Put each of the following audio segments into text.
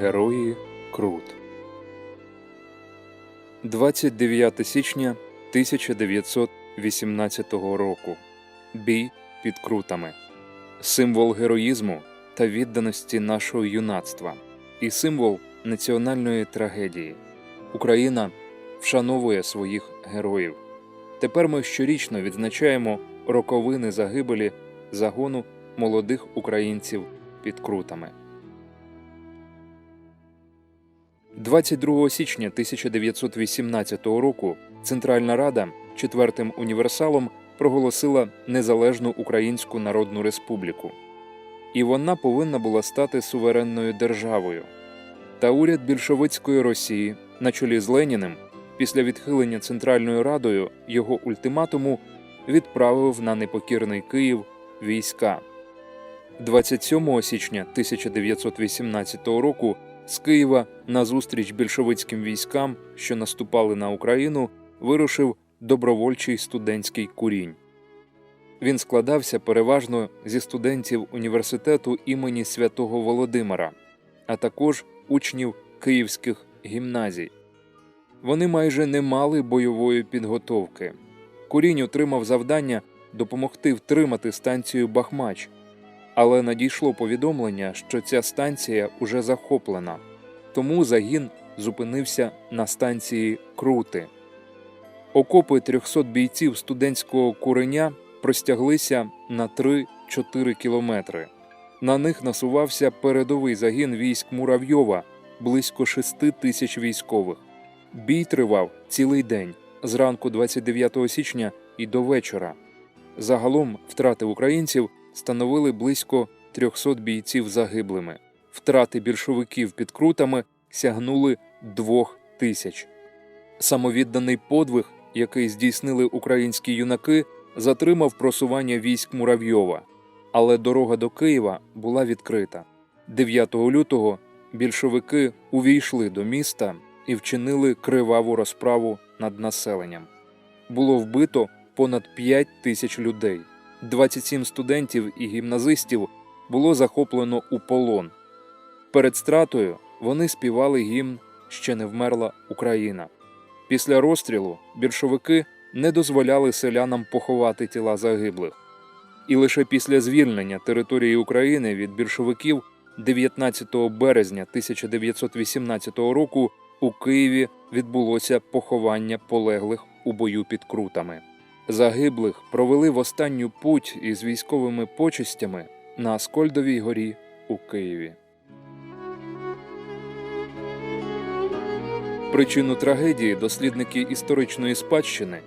Герої Крут. 29 січня 1918 року. Бій під Крутами. Символ героїзму та відданості нашого юнацтва і символ національної трагедії. Україна вшановує своїх героїв. Тепер ми щорічно відзначаємо роковини загибелі загону молодих українців під Крутами. 22 січня 1918 року Центральна Рада четвертим універсалом проголосила Незалежну Українську Народну Республіку, і вона повинна була стати суверенною державою. Та уряд більшовицької Росії на чолі з Леніним після відхилення Центральною Радою його ультиматуму відправив на непокірний Київ війська. 27 січня 1918 року з Києва на зустріч більшовицьким військам, що наступали на Україну, вирушив добровольчий студентський курінь. Він складався переважно зі студентів університету імені святого Володимира, а також учнів київських гімназій. Вони майже не мали бойової підготовки. Курінь отримав завдання допомогти втримати станцію Бахмач, але надійшло повідомлення, що ця станція уже захоплена, тому загін зупинився на станції Крути. Окопи 300 бійців студентського куреня простяглися на 3-4 кілометри. На них насувався передовий загін військ Муравйова близько 6 тисяч військових. Бій тривав цілий день з ранку 29 січня і до вечора. Загалом втрати українців становили близько 300 бійців загиблими. Втрати більшовиків під крутами сягнули двох тисяч. Самовідданий подвиг, який здійснили українські юнаки, затримав просування військ Муравйова, але дорога до Києва була відкрита. 9 лютого більшовики увійшли до міста і вчинили криваву розправу над населенням. Було вбито понад 5 тисяч людей. 27 студентів і гімназистів було захоплено у полон. Перед стратою вони співали гімн Ще не вмерла Україна. Після розстрілу більшовики не дозволяли селянам поховати тіла загиблих. І лише після звільнення території України від більшовиків 19 березня 1918 року у Києві відбулося поховання полеглих у бою під крутами. Загиблих провели в останню путь із військовими почестями на Аскольдовій горі у Києві. Причину трагедії дослідники історичної спадщини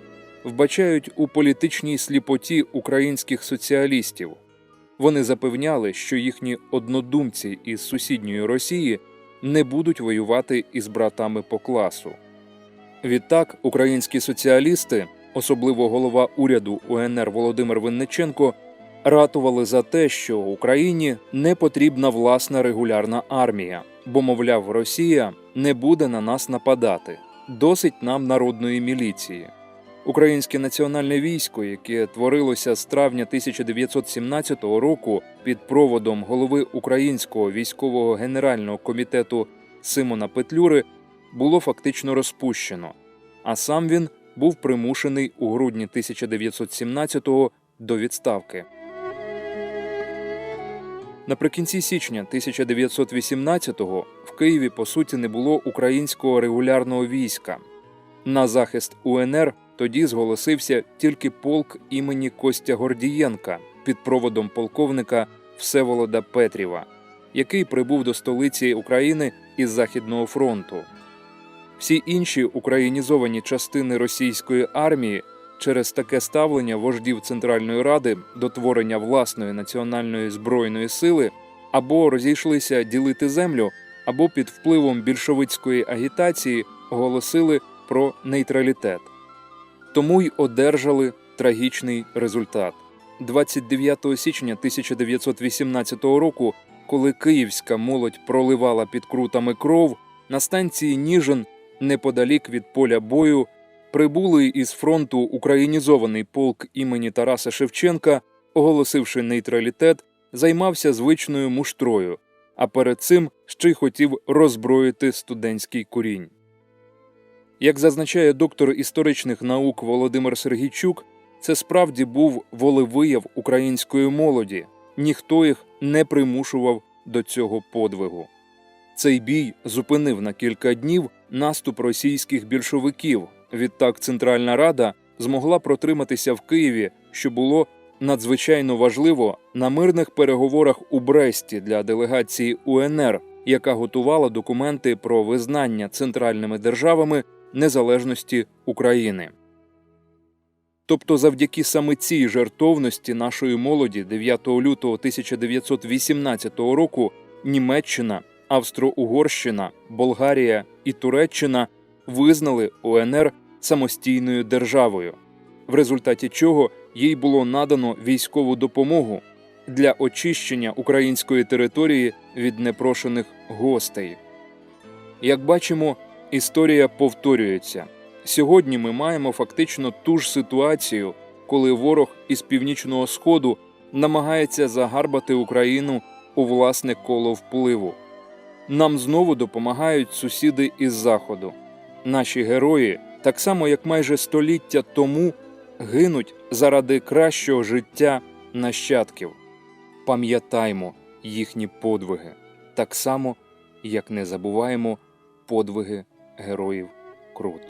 вбачають у політичній сліпоті українських соціалістів. Вони запевняли, що їхні однодумці із сусідньої Росії не будуть воювати із братами по класу. Відтак, українські соціалісти, особливо голова уряду УНР Володимир Винниченко, ратували за те, що Україні не потрібна власна регулярна армія, бо, мовляв, Росія не буде на нас нападати. Досить нам народної міліції. Українське національне військо, яке творилося з травня 1917 року під проводом голови Українського військового генерального комітету Симона Петлюри, було фактично розпущено, а сам він був примушений у грудні 1917-го до відставки. Наприкінці січня 1918-го в Києві по суті не було українського регулярного війська. На захист УНР тоді зголосився тільки полк імені Костя Гордієнка під проводом полковника Всеволода Петріва, який прибув до столиці України із Західного фронту. Всі інші українізовані частини російської армії через таке ставлення вождів Центральної Ради до творення власної національної збройної сили або розійшлися ділити землю, або під впливом більшовицької агітації оголосили про нейтралітет. Тому й одержали трагічний результат. 29 січня 1918 року, коли київська молодь проливала під крутами кров, на станції Ніжин, неподалік від поля бою, прибулий із фронту українізований полк імені Тараса Шевченка, оголосивши нейтралітет, займався звичною муштрою, а перед цим ще й хотів роззброїти студентський курінь. Як зазначає доктор історичних наук Володимир Сергійчук, це справді був волевияв української молоді, ніхто їх не примушував до цього подвигу. Цей бій зупинив на кілька днів наступ російських більшовиків. Відтак Центральна Рада змогла протриматися в Києві, що було надзвичайно важливо на мирних переговорах у Бресті для делегації УНР, яка готувала документи про визнання центральними державами незалежності України. Тобто, завдяки саме цій жертовності нашої молоді 9 лютого 1918 року Німеччина, Австро-Угорщина, Болгарія і Туреччина визнали УНР самостійною державою, в результаті чого їй було надано військову допомогу для очищення української території від непрошених гостей. Як бачимо, історія повторюється. Сьогодні ми маємо фактично ту ж ситуацію, коли ворог із північного сходу намагається загарбати Україну у власне коло впливу. Нам знову допомагають сусіди із заходу. Наші герої, так само як майже століття тому, гинуть заради кращого життя нащадків. Пам'ятаймо їхні подвиги, так само як не забуваємо подвиги героїв Крут.